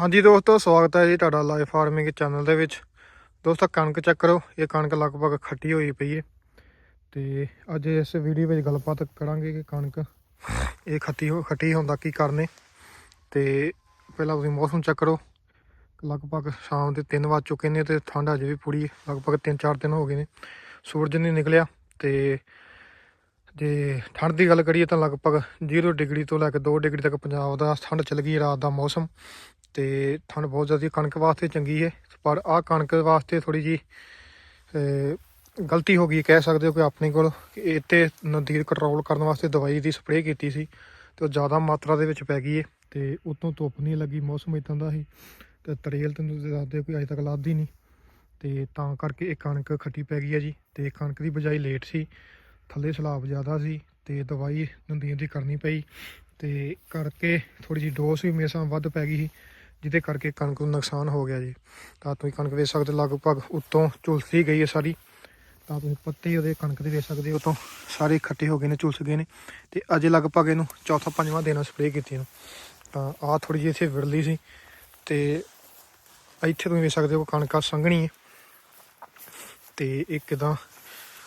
ਹਾਂਜੀ ਦੋਸਤੋ, ਸਵਾਗਤ ਹੈ ਜੀ ਤੁਹਾਡਾ ਲਾਈਫ ਫਾਰਮਿੰਗ ਚੈਨਲ ਦੇ ਵਿੱਚ। ਦੋਸਤੋ, ਕਣਕ ਚੈੱਕ ਕਰੋ, ਇਹ ਕਣਕ ਲਗਭਗ ਖੱਟੀ ਹੋਈ ਪਈ ਹੈ। ਤੇ ਅੱਜ ਇਸ ਵੀਡੀਓ ਵਿੱਚ ਗੱਲਬਾਤ ਕਰਾਂਗੇ ਕਿ ਕਣਕ ਇਹ ਖੱਟੀ ਹੋ, ਖੱਟੀ ਹੁੰਦਾ ਕੀ ਕਰਨੇ। ਤੇ ਪਹਿਲਾਂ ਤੁਸੀਂ ਮੌਸਮ ਚੈੱਕ ਕਰੋ। ਲਗਭਗ ਸ਼ਾਮ ਦੇ 3 ਵੱਜ ਚੁੱਕੇ ਨੇ ਤੇ ਠੰਡ ਅਜੇ ਵੀ ਪੂਰੀ ਲਗਭਗ 3-4 ਦਿਨ ਹੋ ਗਏ ਨੇ। ਸੂਰਜ ਨਹੀਂ ਨਿਕਲਿਆ ਤੇ ਜੇ ਠੰਡ ਦੀ ਗੱਲ ਕਰੀਏ ਤਾਂ ਲਗਭਗ 0 ਡਿਗਰੀ ਤੋਂ ਲੈ ਕੇ 2 ਡਿਗਰੀ ਤੱਕ ਪੰਜਾਬ ਦਾ ਠੰਡ ਚੱਲ ਗਈ ਰਾਤ ਦਾ ਮੌਸਮ। ਤੇ ਠੰਡ ਬਹੁਤ ਜ਼ਿਆਦਾ ਕਣਕ ਵਾਸਤੇ ਚੰਗੀ ਹੈ, ਪਰ ਆਹ ਕਣਕ ਵਾਸਤੇ ਥੋੜੀ ਜੀ ਗਲਤੀ ਹੋ ਗਈ ਕਹਿ ਸਕਦੇ ਹੋ ਕਿ ਆਪਣੇ ਕੋਲ ਇੱਥੇ ਨਦੀਰ ਕੰਟਰੋਲ ਕਰਨ ਵਾਸਤੇ ਦਵਾਈ ਦੀ ਸਪਰੇਅ ਕੀਤੀ ਸੀ ਤੇ ਉਹ ਜ਼ਿਆਦਾ ਮਾਤਰਾ ਦੇ ਵਿੱਚ ਪੈ ਗਈ ਹੈ ਤੇ ਉਤੋਂ ਧੁੱਪ ਨਹੀਂ ਲੱਗੀ, ਮੌਸਮ ਇਦਾਂ ਦਾ ਸੀ ਤੇ ਤਰੇਲ ਤੈਨੂੰ ਦੱਸਦੇ ਕੋਈ ਅਜੇ ਤੱਕ ਲੱਭਦੀ ਨਹੀਂ ਤੇ ਤਾਂ ਕਰਕੇ ਇਹ ਕਣਕ ਖੱਟੀ ਪੈ ਗਈ ਹੈ ਜੀ ਤੇ ਕਣਕ ਦੀ ਬਜਾਈ ਲੇਟ ਸੀ, ਥੱਲੇ ਸਲਾਬ ਜ਼ਿਆਦਾ ਸੀ ਤੇ ਦਵਾਈ ਨਦੀਰ ਦੀ ਕਰਨੀ ਪਈ ਤੇ ਕਰਕੇ ਥੋੜੀ ਜਿਹੀ ਡੋਸ ਵੀ ਮੇਰੇ ਸਾਹ ਵੱਧ ਪੈ ਗਈ ਸੀ। ਜਿਹਦੇ ਕਰਕੇ ਕਣਕ ਨੂੰ ਨੁਕਸਾਨ ਹੋ ਗਿਆ ਜੀ। ਤਾਂ ਤੁਸੀਂ ਕਣਕ ਵੇਚ ਸਕਦੇ ਲਗਭਗ ਉੱਤੋਂ ਝੁਲਸੀ ਗਈ ਹੈ ਸਾਰੀ। ਤਾਂ ਤੁਸੀਂ ਪੱਤੇ ਉਹਦੇ ਕਣਕ ਦੇ ਵੇਚ ਸਕਦੇ ਹੋ, ਉਤੋਂ ਸਾਰੇ ਇਕੱਠੇ ਹੋ ਗਏ ਨੇ, ਝੁਲਸ ਗਏ ਨੇ। ਤੇ ਅਜੇ ਲਗਭਗ ਇਹਨੂੰ ਚੌਥਾ ਪੰਜਵਾਂ ਦਿਨ ਸਪਰੇਅ ਕੀਤੀ ਨੂੰ ਤਾਂ ਆਹ ਥੋੜੀ ਜਿਹੀ ਇੱਥੇ ਵਿੜਲੀ ਸੀ। ਤੇ ਇੱਥੇ ਤੁਸੀਂ ਵੇਖ ਸਕਦੇ ਹੋ, ਕਣਕਾਂ ਸੰਘਣੀ ਹੈ। ਤੇ ਇੱਕ ਕਿਦਾਂ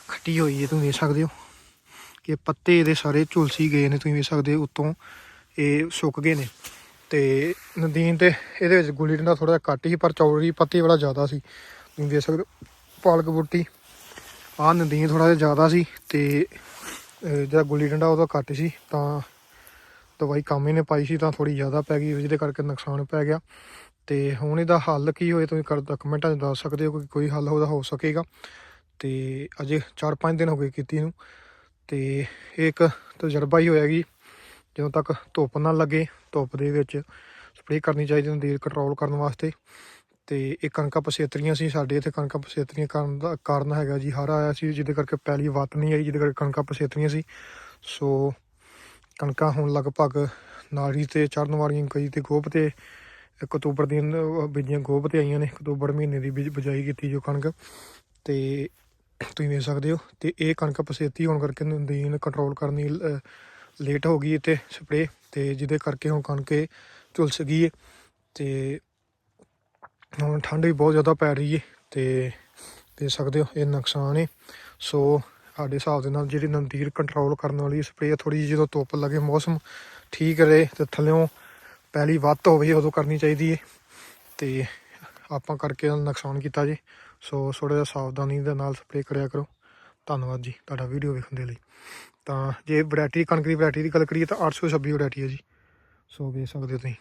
ਖੱਟੀ ਹੋਈ ਹੈ, ਤੁਸੀਂ ਵੇਖ ਸਕਦੇ ਹੋ। ਕਿ ਪੱਤੇ ਇਹਦੇ ਸਾਰੇ ਝੁਲਸੀ ਗਏ ਨੇ, ਤੁਸੀਂ ਵੇਖ ਸਕਦੇ ਹੋ, ਉੱਤੋਂ ਇਹ ਸੁੱਕ ਗਏ ਨੇ। ਤੇ ਨਦੀਨ ਤੇ ਇਹਦੇ ਵਿੱਚ ਗੁੱਲੀ ਡੰਡਾ ਥੋੜਾ ਜਿਹਾ ਘੱਟ ਸੀ ਪਰ ਚੌੜੀ ਪੱਤੀ ਬੜਾ ਜ਼ਿਆਦਾ ਸੀ। ਤੁਸੀਂ ਵੇਖ ਸਕਦੇ ਪਾਲਕ ਬੂਟੀ। ਆਹ ਨਦੀਨ ਥੋੜਾ ਜਿਹਾ ਜ਼ਿਆਦਾ ਸੀ ਤੇ ਜਿਹੜਾ ਗੁੱਲੀ ਡੰਡਾ ਉਹਦਾ ਘੱਟ ਸੀ, ਤਾਂ ਦਵਾਈ ਕੰਮ ਹੀ ਨੇ ਪਾਈ ਸੀ, ਤਾਂ ਥੋੜੀ ਜ਼ਿਆਦਾ ਪੈ ਗਈ, ਜਿਹਦੇ ਕਰਕੇ ਨੁਕਸਾਨ ਪੈ ਗਿਆ। ਤੇ ਹੁਣ ਇਹਦਾ ਹੱਲ ਕੀ ਹੋਏ, ਤੁਸੀਂ ਕਰ ਕਮੈਂਟਾਂ 'ਚ ਦੱਸ ਸਕਦੇ ਹੋ ਕਿ ਕੋਈ ਹੱਲ ਉਹਦਾ ਹੋ ਸਕੇਗਾ। ਤੇ ਅਜੇ 4-5 ਦਿਨ ਹੋ ਗਏ ਕੀਤੀ ਨੂੰ। ਤੇ ਇਹ ਇੱਕ ਤਜਰਬਾ ਹੀ ਹੋਇਆ ਕਿ ਜਦੋਂ ਤੱਕ ਧੁੱਪ ਨਾ ਲੱਗੇ ਧੁੱਪ ਦੇ ਵਿੱਚ ਸਪਰੇਅ ਕਰਨੀ ਚਾਹੀਦੀ ਨਦੀਰ ਕੰਟਰੋਲ ਕਰਨ ਵਾਸਤੇ। ਤੇ ਇਹ ਕਣਕਾਂ ਪਸੇਤਰੀਆਂ ਸੀ ਸਾਡੇ ਇੱਥੇ ਕਣਕਾਂ ਪਸੇਤਰੀਆਂ ਕਰਨ ਦਾ ਕਾਰਨ ਹੈਗਾ ਜੀ ਹੜ੍ਹ ਆਇਆ ਸੀ ਜਿਹਦੇ ਕਰਕੇ ਪਹਿਲੀ ਵੱਤ ਨਹੀਂ ਆਈ ਜਿਹਦੇ ਕਰਕੇ ਕਣਕਾਂ ਪਸੇਤਰੀਆਂ ਸੀ। ਸੋ ਕਣਕਾਂ ਹੁਣ ਲਗਭਗ ਨਾੜੀ ਤੇ ਚੜਨ ਵਾਲੀਆਂ ਕਈ ਤੇ ਗੋਭ ਤੇ ਅਕਤੂਬਰ ਦੀਆਂ ਬੀਜੀਆਂ ਗੋਭ ਤੇ ਆਈਆਂ ਨੇ ਅਕਤੂਬਰ ਮਹੀਨੇ ਦੀ ਬੀਜ ਬਜਾਈ ਕੀਤੀ ਜੋ ਕਣਕ। ਤੇ ਤੁਸੀਂ ਵੇਖ ਸਕਦੇ ਹੋ ਤੇ ਇਹ ਕਣਕ ਪਸੇਤੀ ਹੋਣ ਕਰਕੇ ਨਦੀਨ ਕੰਟਰੋਲ ਕਰਨੀ ਅਹ, ਲੇਟ ਹੋ ਗਈ ਤੇ ਸਪਰੇ ਤੇ ਜਿਹਦੇ ਕਰਕੇ ਹੁਣ ਕਣਕ ਝੁਲਸ ਗਈ ਹੈ ਤੇ ਹੁਣ ਠੰਡ ਵੀ ਬਹੁਤ ਜ਼ਿਆਦਾ ਪੈ ਰਹੀ ਹੈ ਤੇ ਦੇ ਸਕਦੇ ਹੋ ਇਹ ਨੁਕਸਾਨ ਹੈ। ਸੋ ਸਾਡੇ ਹਿਸਾਬ ਦੇ ਨਾਲ ਜਿਹੜੀ ਨੰਦੀਰ ਕੰਟਰੋਲ ਕਰਨ ਵਾਲੀ ਸਪਰੇਅ ਥੋੜੀ ਜਿਹੀ ਜਦੋਂ ਧੁੱਪ ਲੱਗੇ, ਮੌਸਮ ਠੀਕ ਰਹੇ ਤੇ ਥੱਲਿਓਂ ਪਹਿਲੀ ਵੱਧ ਹੋਵੇ ਉਦੋਂ ਕਰਨੀ ਚਾਹੀਦੀ ਹੈ ਤੇ ਆਪਾਂ ਕਰਕੇ ਇਹਦਾ ਨੁਕਸਾਨ ਕੀਤਾ ਜੀ। ਸੋ ਥੋੜਾ ਜਿਹਾ ਸਾਵਧਾਨੀ ਦੇ ਨਾਲ ਸਪਰੇਅ ਕਰਿਆ ਕਰੋ। ਧੰਨਵਾਦ ਜੀ, ਤੁਹਾਡਾ ਵੀਡੀਓ ਵੇਖਣ ਦੇ ਲਈ। ਤਾਂ ਜੇ ਵੈਰਾਈਟੀ ਕਣਕ ਦੀ ਵੈਰਾਈਟੀ ਦੀ ਗੱਲ ਕਰੀਏ ਤਾਂ 826 ਵੈਰਾਈਟੀ ਹੈ ਜੀ। ਸੋ ਵੇਖ ਸਕਦੇ ਹੋ ਤੁਸੀਂ।